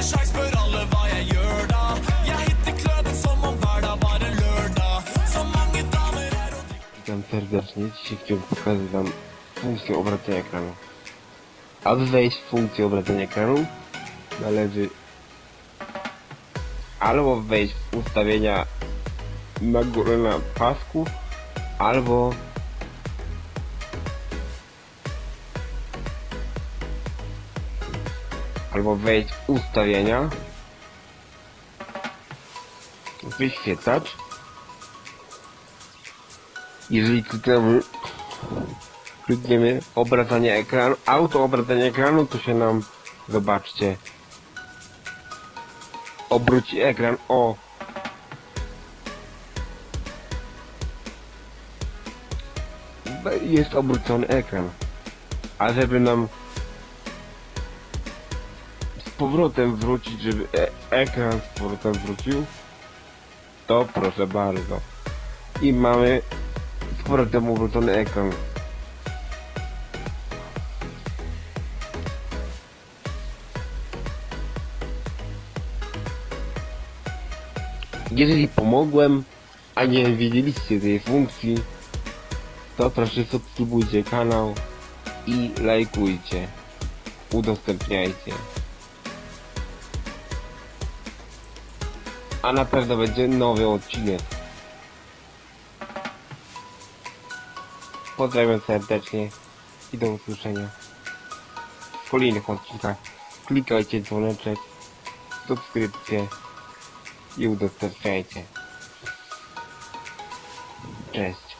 med skeis, spør alle hva jeg gjør da. Jeg hitter som om hver dag var en lørdag. Så mange damer er og Witam serdecznie. Dzisiaj chciałbym pokazać Wam funkcję obracania ekranu. Aby wejść w funkcję obracania ekranu, należy albo wejść w ustawienia na górę na pasku, albo albo wejść w ustawienia, wyświetlacz. Jeżeli klikniemy, klikniemy obracanie ekranu, auto obracanie ekranu, to się nam, zobaczcie, obróci ekran. O! Jest obrócony ekran. A żeby nam powrotem wrócić, żeby e ekran z powrotem wrócił, to proszę bardzo. I mamy z powrotem obrócony ekran. Jeżeli pomogłem, a nie wiedzieliście tej funkcji, to proszę subskrybujcie kanał i lajkujcie. Udostępniajcie. a na pewno będzie nowy odcinek. Pozdrawiam serdecznie i do usłyszenia w kolejnych odcinkach. Klikajcie dzwoneczek, subskrypcję i udostępniajcie. Cześć.